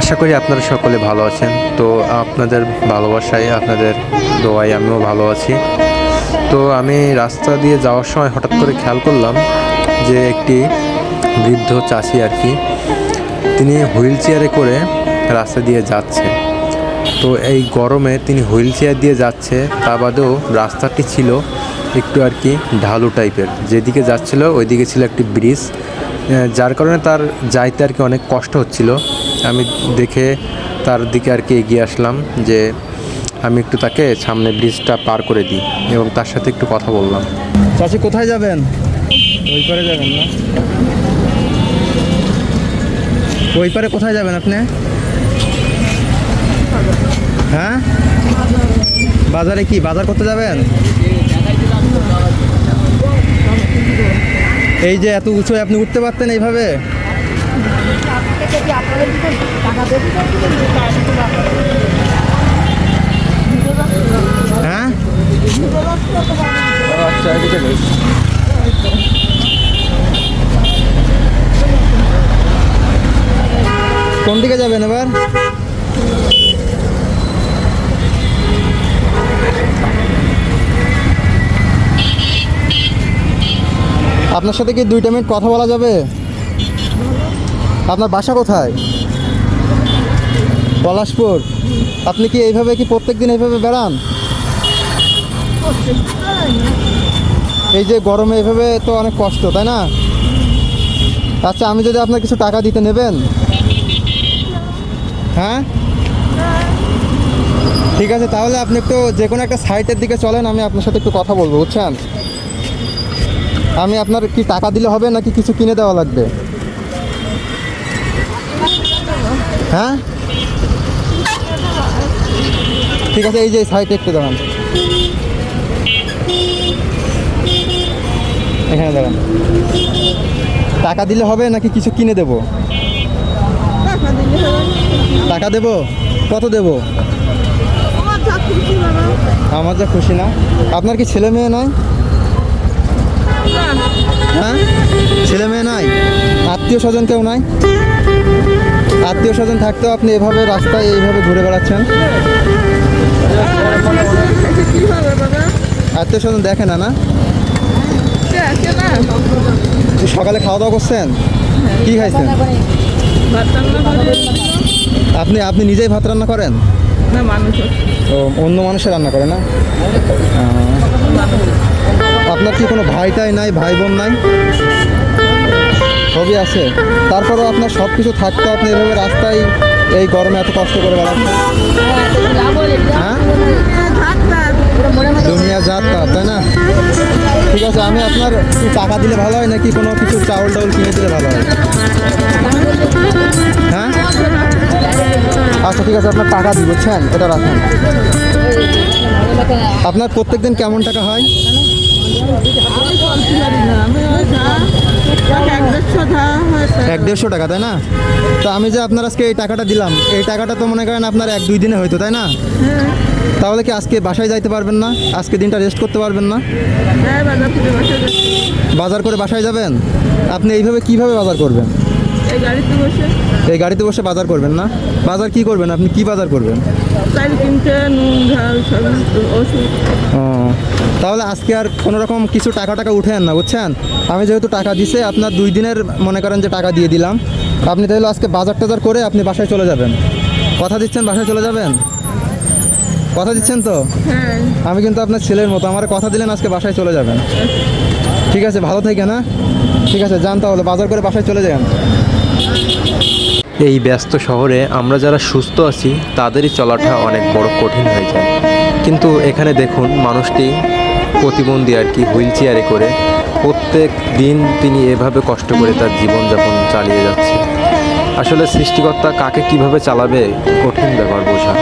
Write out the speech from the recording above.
আশা করি আপনারা সকলে ভালো আছেন। তো আপনাদের ভালোবাসায়, আপনাদের দোয়ায় আমিও ভালো আছি। তো আমি রাস্তা দিয়ে যাওয়ার সময় হঠাৎ করে খেয়াল করলাম যে একটি বৃদ্ধ চাষি আর কি, তিনি হুইল চেয়ারে করে রাস্তা দিয়ে যাচ্ছে। তো এই গরমে তিনি হুইল চেয়ার দিয়ে যাচ্ছে, তা বাদেও রাস্তাটি ছিল একটু আর কি ঢালু টাইপের। যেদিকে যাচ্ছিল, ওইদিকে ছিল একটি ব্রিজ যার কারণে তার যাইতে আর কি অনেক কষ্ট হচ্ছিল। আমি দেখে তার দিকে আর কি এগিয়ে আসলাম যে আমি একটু তাকে সামনে ব্রিজটা পার করে দিই এবং তার সাথে একটু কথা বললাম। চাচি, কোথায় যাবেন? ওই পারে যাবেন না। ওই পারে কোথায় যাবেন আপনি? হ্যাঁ? বাজারে কি, বাজার করতে যাবেন? এই যে এত উঁচু আপনি উঠতে পারতেন এইভাবে? হ্যাঁ? কোন দিকে যাবেন এবার? আপনার সাথে কি দুইটা মিনিট কথা বলা যাবে? আপনার বাসা কোথায়? পলাশপুর। আপনি কি এইভাবে কি প্রত্যেক দিন এইভাবে বেড়ান? এই যে গরমে এইভাবে তো অনেক কষ্ট, তাই না? আচ্ছা আমি যদি আপনার কিছু টাকা দিতে নেবেন? হ্যাঁ? ঠিক আছে, তাহলে আপনি একটু যে কোনো একটা সাইটের দিকে চলেন, আমি আপনার সাথে একটু কথা বলব, বুঝছেন? আমি আপনার কি টাকা দিলে হবে নাকি কিছু কিনে দেওয়া লাগবে? হ্যাঁ? ঠিক আছে এই যে সাইটে একটু দাঁড়ান। এখানে দাঁড়ান। টাকা দিলে হবে নাকি কিছু কিনে দেব? টাকা দেব? কত দেব? আমার যা খুশি না। আপনার কি ছেলে মেয়ে নাই? হ্যাঁ? ছেলে মেয়ে নাই? আত্মীয় স্বজন কেউ নাই? আত্মীয় স্বজন থাকতেও আপনি এভাবে রাস্তায় এইভাবে ঘুরে বেড়াচ্ছেন? আত্মীয় স্বজন দেখে না না? সকালে খাওয়া দাওয়া করছেন? কি খাইছেন? আপনি আপনি নিজেই ভাত রান্না করেন? ও, অন্য মানুষের রান্না করে না? আপনার কি কোনো ভাই টাই নাই ভাই বোন নাই? সবই আছে। তারপরেও আপনার সব কিছু থাকতে আপনি এভাবে রাস্তায় এই গরমে এত কষ্ট করে বেড়াচ্ছেন? হ্যাঁ? তাই না? ঠিক আছে, আমি আপনার টাকা দিলে ভালো হয় নাকি কোনো কিছু চাউল টাউল কিনে দিলে ভালো হয়? হ্যাঁ? আচ্ছা ঠিক আছে, আপনার টাকা দিই, বুঝছেন? এটা রাখেন। আপনার প্রত্যেক দিন কেমন টাকা হয়? এক দেড়শো টাকা, তাই না? তো আমি যে আপনার আজকে এই টাকাটা দিলাম, এই টাকাটা তো মনে করেন আপনার এক দুই দিনে হয়তো তাই না? তাহলে কি আজকে বাসায় যাইতে পারবেন না? আজকে দিনটা রেস্ট করতে পারবেন না? বাজার করে বাসায় যাবেন? আপনি এইভাবে কীভাবে বাজার করবেন? এই গাড়িতে বসে বাজার করবেন না? বাজার কি করবেন? আপনি কি বাজার করবেন? ও তাহলে আজকে আর কোনো রকম কিছু টাকা টাকা উঠেন না বুঝছেন? আমি যেহেতু টাকা দিছে আপনার দুই দিনের মনে করেন যে টাকা দিয়ে দিলাম। আপনি তাহলে আজকে বাজার টাজার করে আপনি বাসায় চলে যাবেন। কথা দিচ্ছেন বাসায় চলে যাবেন? কথা দিচ্ছেন তো? হ্যাঁ। আমি কিন্তু আপনার ছেলের মতো আমার কথা দিলেন আজকে বাসায় চলে যাবেন। ঠিক আছে ভালো থেকে না ঠিক আছে যান তাহলে বাজার করে বাসায় চলে যান। এই ব্যস্ত শহরে আমরা যারা সুস্থ আছি, তাদেরই চলাটা অনেক বড় কঠিন হয়ে যায়। কিন্তু এখানে দেখুন, মানুষটি প্রতিবন্ধী আর কি, হুইল চেয়ারে করে প্রত্যেক দিন তিনি এভাবে কষ্ট করে তার জীবনযাপন চালিয়ে যাচ্ছে। আসলে সৃষ্টিকর্তা কাকে কীভাবে চালাবে, কঠিন ব্যাপার বোঝা।